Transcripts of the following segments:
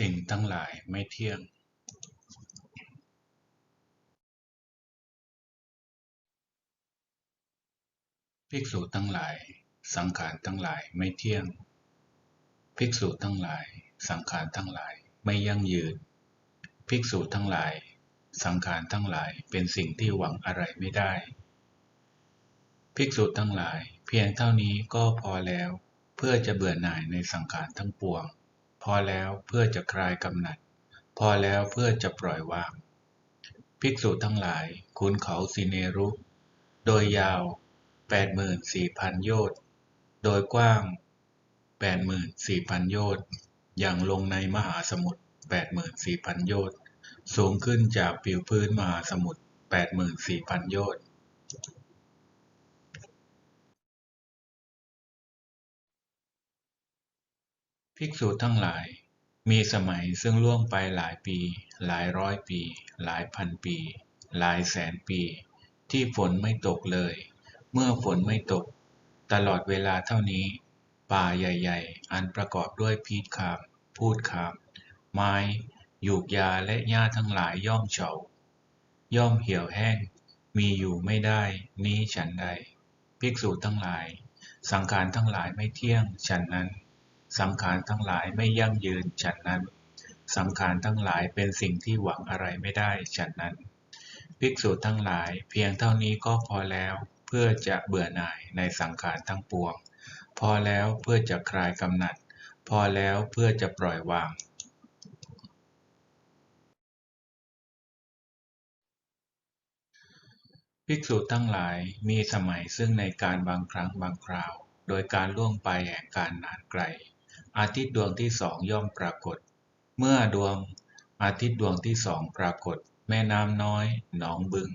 สิ่งทั้งหลายไม่เที่ยงภิกษุทั้งหลาย สังขารทั้งหลายไม่เที่ยง ภิกษุทั้งหลาย สังขารทั้งหลายไม่ยั่งยืน ภิกษุทั้งหลาย สังขารทั้งหลายเป็นสิ่งที่หวังอะไรไม่ได้ ภิกษุทั้งหลาย เพียงเท่านี้ก็พอแล้ว เพื่อจะเบื่อหน่ายในสังขารทั้งปวง พอแล้วเพื่อจะคลายกำหนัด พอแล้วเพื่อจะปล่อยวาง ภิกษุทั้งหลาย คุณเขาสิเนรุ โดยยาว 84,000 โยชน์ โดยกว้าง 84,000 โยชน์ อย่างลงในมหาสมุทร 84,000 โยชน์ สูงขึ้นจากผิวพื้นมหาสมุทร 84,000 โยชน์ ภิกษุทั้งหลาย มีสมัยซึ่งล่วงไปหลายปี หลายร้อยปี หลายพันปี หลายแสนปี ที่ฝนไม่ตกเลย เมื่อฝนไม่ตก ตลอดเวลาเท่านี้ ป่าใหญ่ ๆ อันประกอบด้วยพีชคาม พูดคาม ไม้หยูกยาและหญ้าทั้งหลายย่อมเฉา ย่อมเหี่ยวแห้ง มีอยู่ไม่ได้ นี้ฉันใด ภิกษุทั้งหลาย สังขารทั้งหลายไม่เที่ยง ฉันนั้น สังขารทั้งหลายไม่ยั่งยืนฉันนั้น สังขารทั้งหลายเป็นสิ่งที่หวังอะไรไม่ได้ฉันนั้น ภิกษุทั้งหลายเพียงเท่านี้ก็พอแล้วเพื่อจะเบื่อหน่ายในสังขารทั้งปวง พอแล้วเพื่อจะคลายกำหนัด พอแล้วเพื่อจะปล่อยวางภิกษุทั้งหลายมีสมัยซึ่งในการบางครั้งบางคราว โดยการล่วงไปแห่งการนานไกล อาทิตย์ดวงที่สองย่อมปรากฏ เมื่อดวงอาทิตย์ดวงที่สองปรากฏ แม่น้ำน้อย หนองบึง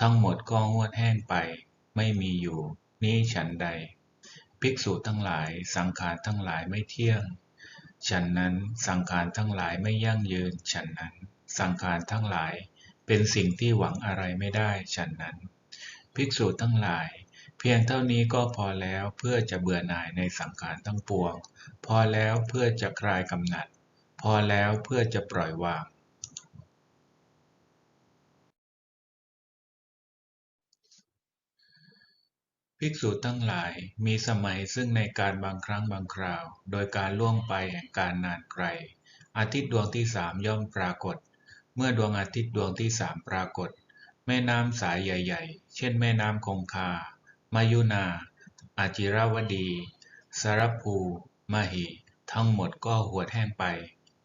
ทั้งหมดก็งวดแห้งไป ไม่มีอยู่ นี้ฉันใด ภิกษุทั้งหลาย สังขารทั้งหลายไม่เที่ยง ฉันนั้นสังขารทั้งหลายไม่ยั่งยืน ฉันนั้น สังขารทั้งหลาย เป็นสิ่งที่หวังอะไรไม่ได้ ฉันนั้น ภิกษุทั้งหลาย เพียงเท่านี้ก็พอแล้วเพื่อจะเบื่อหน่ายในสังขารทั้งปวง พอแล้วเพื่อจะคลายกำหนัด พอแล้วเพื่อจะปล่อยวาง ภิกษุทั้งหลายมีสมัยซึ่งในการบางครั้งบางคราว โดยการล่วงไปแห่งการนานไกล อาทิตย์ดวงที่สามย่อมปรากฏ เมื่อดวงอาทิตย์ดวงที่สามปรากฏ แม่น้ำสายใหญ่ ๆ เช่นแม่น้ำคงคา มายุนา อาจิรวดี สารภูมหิ ทั้งหมดก็หวดแห้งไป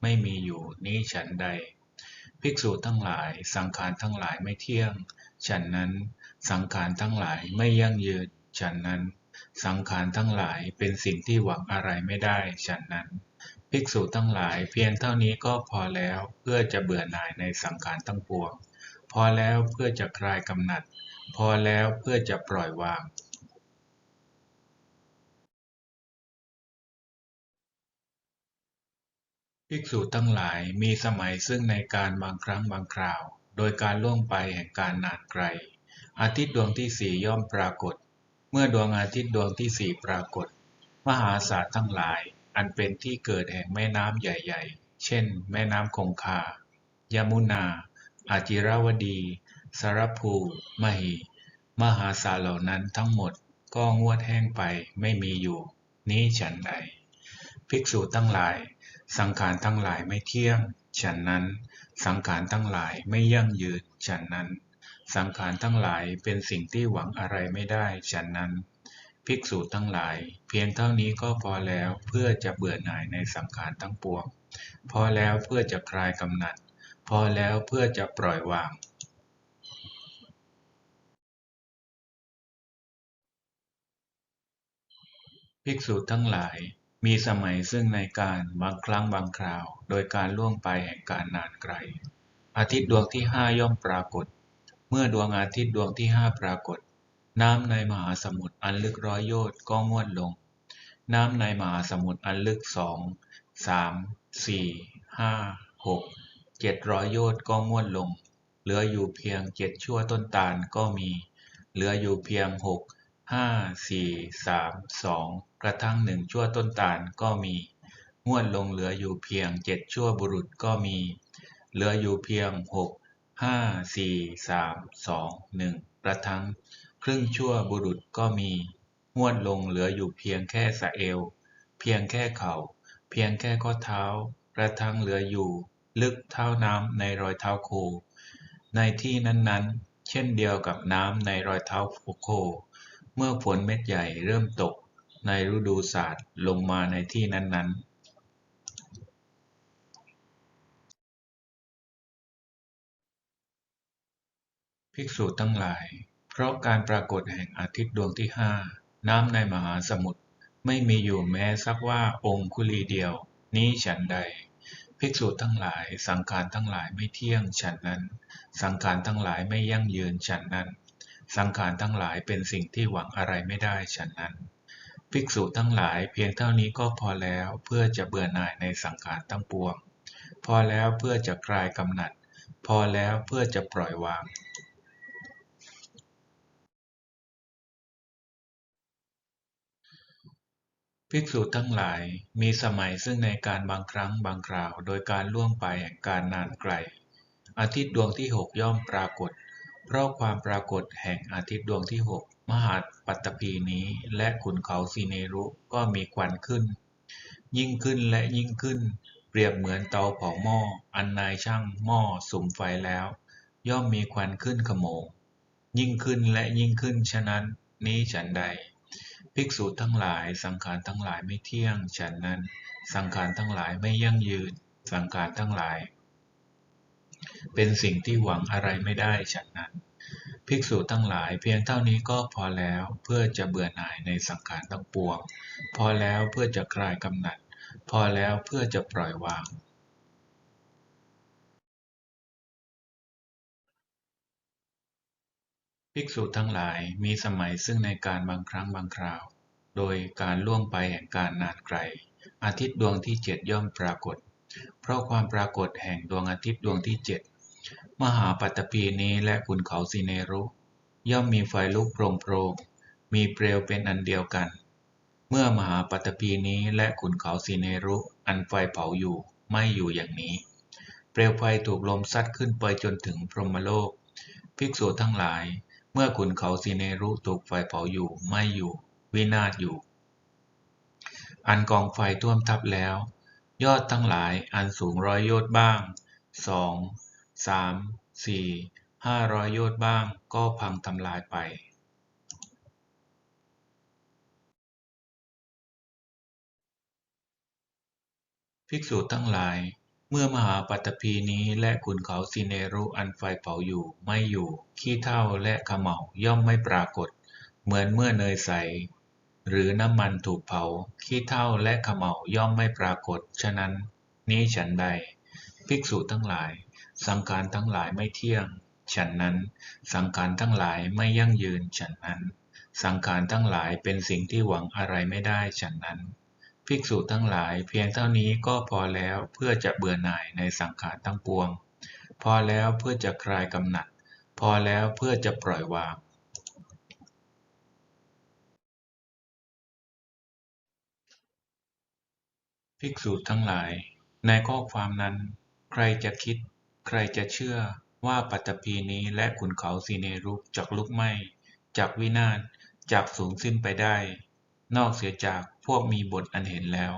ไม่มีอยู่นี้ฉันใด ภิกษุทั้งหลายสังขารทั้งหลายไม่เที่ยง ฉันนั้น สังขารทั้งหลายไม่ยั่งยืน ฉันนั้น สังขารทั้งหลายเป็นสิ่งที่หวังอะไรไม่ได้ ฉันนั้น ภิกษุทั้งหลายเพียงเท่านี้ก็พอแล้วเพื่อจะเบื่อหน่ายในสังขารทั้งปวง พอแล้วเพื่อจะคลายกำหนัด พอแล้วเพื่อจะปล่อยวางภิกษุทั้งหลายมีสมัยซึ่งในการบางครั้งบางคราว โดยการล่วงไปแห่งการนานไกล อาทิตย์ดวงที่สี่ย่อมปรากฏ เมื่อดวงอาทิตย์ดวงที่สี่ปรากฏ มหาศาสตร์ทั้งหลาย อันเป็นที่เกิดแห่งแม่น้ำใหญ่ ๆ เช่น แม่น้ำคงคา ยมุนา อาจิราวดีสารภูมหิ มหาศาลเหล่านั้นทั้งหมดก็งวดแห้งไปไม่มีอยู่ นี้ฉันใด ภิกษุทั้งหลาย สังขารทั้งหลายไม่เที่ยง ฉันนั้น สังขารทั้งหลายไม่ยั่งยืน ฉันนั้น สังขารทั้งหลายเป็นสิ่งที่หวังอะไรไม่ได้ ฉันนั้น ภิกษุทั้งหลาย เพียงเท่านี้ก็พอแล้วเพื่อจะเบื่อหน่ายในสังขารทั้งปวง พอแล้วเพื่อจะคลายกำหนัด พอแล้วเพื่อจะปล่อยวางภิกษุทั้งหลาย มีสมัยซึ่งในการบางครั้งบางคราว โดยการล่วงไปแห่งการนานไกล อาทิตย์ดวงที่ห้าย่อมปรากฏ เมื่อดวงอาทิตย์ดวงที่ห้าปรากฏ น้ำในมหาสมุทรอันลึกร้อยโยชน์ก็งวดลง น้ำในมหาสมุทรอันลึกสองสามสี่ห้าหก เจ็ดร้อยโยชน์ก็งวดลง เหลืออยู่เพียงเจ็ดชั่วต้นตาลก็มี เหลืออยู่เพียงหกห้าสี่สามสองกระทั่งหนึ่งชั่วต้นตาลก็มีงวดลงเหลืออยู่เพียงเจ็ดชั่วบุรุษก็มี เหลืออยู่เพียงหกห้าสี่สามสองหนึ่งประทั่งครึ่งชั่วบุรุษก็มีงวดลงเหลืออยู่เพียงแค่สะเอว เพียงแค่เข่า เพียงแค่ข้อเท้าประทั่งเหลืออยู่ ลึกเท่าน้ำในรอยเท้าโค ในที่นั้นๆ เช่นเดียวกับน้ำในรอยเท้าโค เมื่อฝนเม็ดใหญ่เริ่มตก ในฤดูศาสตร์ลงมาในที่นั้นๆภิกษุทั้งหลาย เพราะการปรากฏแห่งอาทิตย์ดวงที่ห้าน้ำในมหาสมุทรไม่มีอยู่แม้สักว่าองคุลีเดียว นี้ฉันใด ภิกษุทั้งหลาย สังขารทั้งหลายไม่เที่ยงฉันนั้น สังขารทั้งหลายไม่ยั่งยืนฉันนั้น สังขารทั้งหลายเป็นสิ่งที่หวังอะไรไม่ได้ฉันนั้น ภิกษุทั้งหลายเพียงเท่านี้ก็พอแล้วเพื่อจะเบื่อหน่ายในสังขารทั้งปวง พอแล้วเพื่อจะคลายกำหนัด พอแล้วเพื่อจะปล่อยวาง ภิกษุทั้งหลายมีสมัยซึ่งในการบางครั้งบางคราว โดยการล่วงไปแห่งการนานไกล อาทิตย์ดวงที่หกย่อมปรากฏ เพราะความปรากฏแห่งอาทิตย์ดวงที่หกมหาปัตตภีนี้และขุนเขาสีเนรุก็มีควันขึ้น ยิ่งขึ้นและยิ่งขึ้น เปรียบเหมือนเตาเผาหม้อ อันนายช่างหม้อสุมไฟแล้ว ย่อมมีควันขึ้นขโมง ยิ่งขึ้นและยิ่งขึ้นฉะนั้นนี้ฉันใด ภิกษุทั้งหลาย สังขารทั้งหลายไม่เที่ยง ฉันนั้น สังขารทั้งหลายไม่ยั่งยืน สังขารทั้งหลาย เป็นสิ่งที่หวังอะไรไม่ได้ฉันนั้น ภิกษุทั้งหลายเพียงเท่านี้ก็พอแล้วเพื่อจะเบื่อหน่ายในสังขารทั้งปวง พอแล้วเพื่อจะคลายกำหนัด พอแล้วเพื่อจะปล่อยวาง ภิกษุทั้งหลายมีสมัยซึ่งในการบางครั้งบางคราว โดยการล่วงไปแห่งการนานไกล อาทิตย์ดวงที่เจ็ดย่อมปรากฏ เพราะความปรากฏแห่งดวงอาทิตย์ดวงที่เจ็ดมหาปัตตภีนี้และขุนเขาสีเนรุ ย่อมมีไฟลุกโปร่งโปร่งมีเปลวเป็นอันเดียวกัน เมื่อมหาปัตตภีนี้และขุนเขาสีเนรุอันไฟเผาอยู่ไม่อยู่อย่างนี้ เปลวไฟถูกลมซัดขึ้นไปจนถึงพรหมโลก ภิกษุทั้งหลาย เมื่อขุนเขาสีเนรุถูกไฟเผาอยู่ ไม่อยู่ วินาศอยู่ อันกองไฟท่วมทับแล้ว ยอดทั้งหลายอันสูงร้อยโยชน์บ้างสองสามสี่ห้าร้อยโยชน์บ้างก็พังทำลายไปภิกษุทั้งหลาย เมื่อมหาปัตตภีนี้และขุนเขาสีเนรุอันไฟเผาอยู่ไม่อยู่ ขี้เถ้าและเขม่าย่อมไม่ปรากฏ เหมือนเมื่อเนยใส หรือน้ำมันถูกเผา ขี้เถ้าและเขม่าย่อมไม่ปรากฏ ฉะนั้น นี้ฉันใด ภิกษุทั้งหลาย สังขารทั้งหลายไม่เที่ยง ฉันนั้น สังขารทั้งหลายไม่ยั่งยืน ฉันนั้น สังขารทั้งหลายเป็นสิ่งที่หวังอะไรไม่ได้ ฉันนั้น ภิกษุทั้งหลาย เพียงเท่านี้ก็พอแล้วเพื่อจะเบื่อหน่ายในสังขารทั้งปวง พอแล้วเพื่อจะคลายกำหนัด พอแล้วเพื่อจะปล่อยวางภิกษุทั้งหลาย ในข้อความนั้น ใครจะคิด ใครจะเชื่อว่าปัตตภีนี้และขุนเขาสีเนรุจักลุกไหมจักวินาศจักสูญสิ้นไปได้ นอกเสียจาก พวกมีบทอันเห็นแล้ว